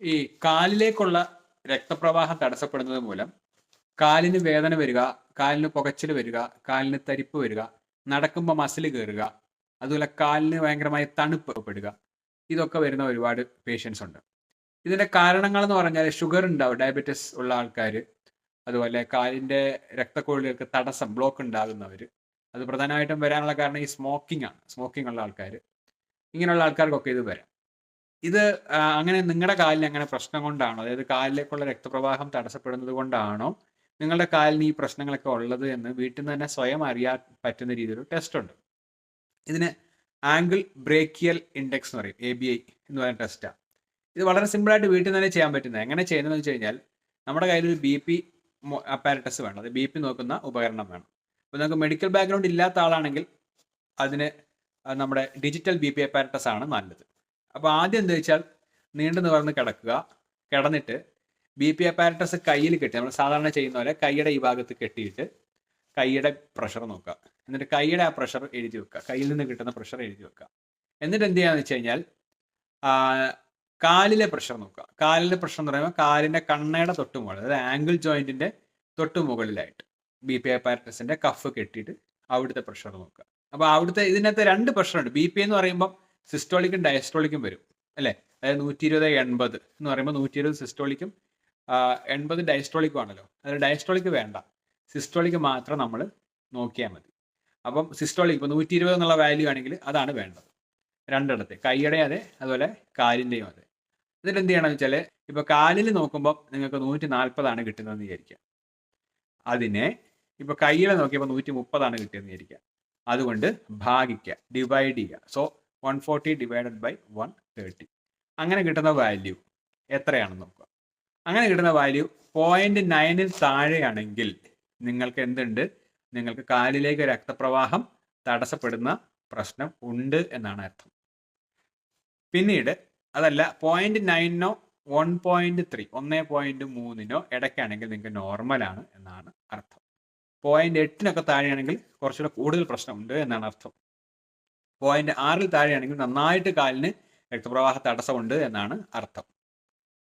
ഈ കാലിലേക്കുള്ള രക്തപ്രവാഹം തടസ്സപ്പെടുന്നത് മൂലം കാലിന് വേദന വരിക കാലിന് പുകച്ചിൽ വരിക കാലിന് തരിപ്പ് വരിക നടക്കുമ്പോൾ മസിൽ കയറുക അതുപോലെ കാലിന് ഭയങ്കരമായ തണുപ്പ് പെടുക. ഇതൊക്കെ വരുന്ന ഒരുപാട് പേഷ്യൻസ് ഉണ്ട്. ഇതിന്റെ കാരണങ്ങൾ എന്ന് പറഞ്ഞാൽ ഷുഗർ ഉണ്ടാവും ഡയബറ്റിസ് ഉള്ള ആൾക്കാർ അതുപോലെ കാലിന്റെ രക്തക്കൊഴിലുകൾക്ക് തടസ്സം ബ്ലോക്ക് ഉണ്ടാകുന്നവർ അത് പ്രധാനമായിട്ടും വരാനുള്ള കാരണം ഈ സ്മോക്കിംഗ് ആണ്. സ്മോക്കിംഗ് ഉള്ള ആൾക്കാർ ഇങ്ങനെയുള്ള ആൾക്കാർക്കൊക്കെ ഇത് വരാം. ഇത് അങ്ങനെ നിങ്ങളുടെ കാലിന് അങ്ങനെ പ്രശ്നം കൊണ്ടാണോ? അതായത് കാലിലേക്കുള്ള രക്തപ്രവാഹം തടസ്സപ്പെടുന്നത് കൊണ്ടാണോ നിങ്ങളുടെ കാലിന് ഈ പ്രശ്നങ്ങളൊക്കെ ഉള്ളത് എന്ന് വീട്ടിൽ നിന്ന് തന്നെ സ്വയം അറിയാൻ പറ്റുന്ന രീതിയിൽ ടെസ്റ്റ് ഉണ്ട്. ഇതിന് ആംഗിൾ ബ്രേക്കിയൽ ഇൻഡെക്സ് എന്ന് പറയും എ ബി ഐ എന്ന് പറയുന്ന ടെസ്റ്റാണ് ഇത് വളരെ സിമ്പിളായിട്ട് വീട്ടിൽ നിന്ന് തന്നെ ചെയ്യാൻ പറ്റുന്നത്. എങ്ങനെ ചെയ്യുന്നതെന്ന് വെച്ച് കഴിഞ്ഞാൽ നമ്മുടെ കയ്യിൽ ഒരു ബി പി അപ്പാരറ്റസ് വേണം. അത് ബി പി നോക്കുന്ന ഉപകരണം വേണം. അപ്പോൾ നമുക്ക് മെഡിക്കൽ ബാക്ക്ഗ്രൗണ്ട് ഇല്ലാത്ത ആളാണെങ്കിൽ അതിന് നമ്മുടെ ഡിജിറ്റൽ ബി പി അപ്പാരറ്റസ് ആണ് നല്ലത്. അപ്പോൾ ആദ്യം എന്താ വെച്ചാൽ നീണ്ടു നിവർന്ന് കിടക്കുക കിടന്നിട്ട് ബി പി അപ്പാരറ്റസ് കയ്യിൽ കെട്ടി നമ്മൾ സാധാരണ ചെയ്യുന്ന പോലെ കൈയുടെ ഈ ഭാഗത്ത് കെട്ടിയിട്ട് കൈയുടെ പ്രഷർ നോക്കുക. എന്നിട്ട് കൈയുടെ ആ പ്രഷർ എഴുതി വെക്കുക. കയ്യിൽ നിന്ന് കിട്ടുന്ന പ്രഷർ എഴുതി വെക്കുക. എന്നിട്ട് എന്ത് ചെയ്യാന്ന് വെച്ച് കഴിഞ്ഞാൽ കാലിലെ പ്രഷർ നോക്കുക. കാലിലെ പ്രഷർ എന്ന് പറയുമ്പോൾ കാലിന്റെ കണ്ണയുടെ തൊട്ട് മുകളിൽ അതായത് ആംഗിൾ ജോയിന്റിന്റെ തൊട്ട് മുകളിലായിട്ട് ബി പി അപ്പാരറ്റസിന്റെ കഫ് കെട്ടിയിട്ട് അവിടുത്തെ പ്രഷർ നോക്കുക. അപ്പോൾ അവിടുത്തെ ഇതിനകത്ത് രണ്ട് പ്രഷറുണ്ട് ബി പി എന്ന് പറയുമ്പോൾ സിസ്റ്റോളിക്കും ഡയസ്റ്റോളിക്കും വരും അല്ലേ? അതായത് നൂറ്റി ഇരുപത് എൺപത് എന്ന് പറയുമ്പോൾ നൂറ്റി ഇരുപത് സിസ്റ്റോളിക്കും എൺപത് ഡയസ്റ്റോളിക്കും ആണല്ലോ അതായത് ഡയസ്റ്റോളിക്ക് വേണ്ട. സിസ്റ്റോളിക്ക് മാത്രം നമ്മൾ നോക്കിയാൽ മതി. അപ്പം സിസ്റ്റോളിക് ഇപ്പോൾ നൂറ്റി ഇരുപത് എന്നുള്ള വാല്യൂ ആണെങ്കിൽ അതാണ് വേണ്ടത്. രണ്ടിടത്തെ കൈയുടെ അതെ അതുപോലെ കാലിന്റെയും അതെ. എന്നിട്ട് എന്ത് ചെയ്യണമെന്ന് വെച്ചാൽ ഇപ്പോൾ കാലിൽ നോക്കുമ്പോൾ നിങ്ങൾക്ക് നൂറ്റി നാൽപ്പതാണ് കിട്ടുന്നതെന്ന് വിചാരിക്കാം അതിനെ ഇപ്പോൾ കയ്യിൽ നോക്കിയപ്പോൾ നൂറ്റി മുപ്പതാണ് കിട്ടിയതെന്ന് വിചാരിക്കുക. അതുകൊണ്ട് ഭാഗിക്കുക ഡിവൈഡ് ചെയ്യുക. So one forty divided by one thirty അങ്ങനെ കിട്ടുന്ന വാല്യൂ എത്രയാണെന്ന് നോക്കുക. അങ്ങനെ കിട്ടുന്ന വാല്യൂ പോയിന്റ് നയനിൽ താഴെയാണെങ്കിൽ നിങ്ങൾക്ക് എന്തുണ്ട്? നിങ്ങൾക്ക് കാലിലേക്ക് രക്തപ്രവാഹം തടസ്സപ്പെടുന്ന പ്രശ്നം ഉണ്ട് എന്നാണ് അർത്ഥം. പിന്നീട് അതല്ല പോയിന്റ് നയനോ വൺ പോയിന്റ് ത്രീ ഒന്നേ പോയിന്റ് മൂന്നിനോ ഇടയ്ക്കാണെങ്കിൽ നിങ്ങൾക്ക് നോർമൽ ആണ് എന്നാണ് അർത്ഥം. പോയിന്റ് എട്ടിനൊക്കെ താഴെയാണെങ്കിൽ കുറച്ചുകൂടെ കൂടുതൽ പ്രശ്നമുണ്ട് എന്നാണ് അർത്ഥം. പോയിന്റ് ആറിൽ താഴെയാണെങ്കിൽ നന്നായിട്ട് കാലിന് രക്തപ്രവാഹ തടസ്സമുണ്ട് എന്നാണ് അർത്ഥം.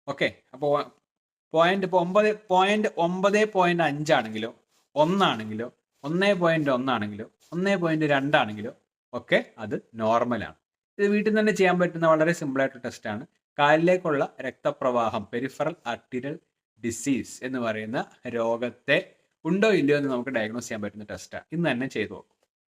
ഓക്കെ അപ്പോൾ പോയിന്റ് ഇപ്പോൾ ഒമ്പത് പോയിന്റ് ഒമ്പത് പോയിന്റ് അഞ്ചാണെങ്കിലോ ഒന്നാണെങ്കിലോ ഒന്നേ പോയിന്റ് ഒന്നാണെങ്കിലോ ഒന്നേ പോയിന്റ് രണ്ടാണെങ്കിലോ ഒക്കെ അത് നോർമലാണ് ഇത് വീട്ടിൽ തന്നെ ചെയ്യാൻ പറ്റുന്ന വളരെ സിമ്പിൾ ആയിട്ടുള്ള ടെസ്റ്റാണ് കാലിലേക്കുള്ള രക്തപ്രവാഹം പെരിഫറൽ അർട്ടിരൽ ഡിസീസ് എന്ന് പറയുന്ന രോഗത്തെ ഉണ്ടോ ഇല്ലയോ എന്ന് നമുക്ക് ഡയഗ്നോസ് ചെയ്യാൻ പറ്റുന്ന ടെസ്റ്റാണ് ഇന്ന് തന്നെ ചെയ്തു നോക്കും.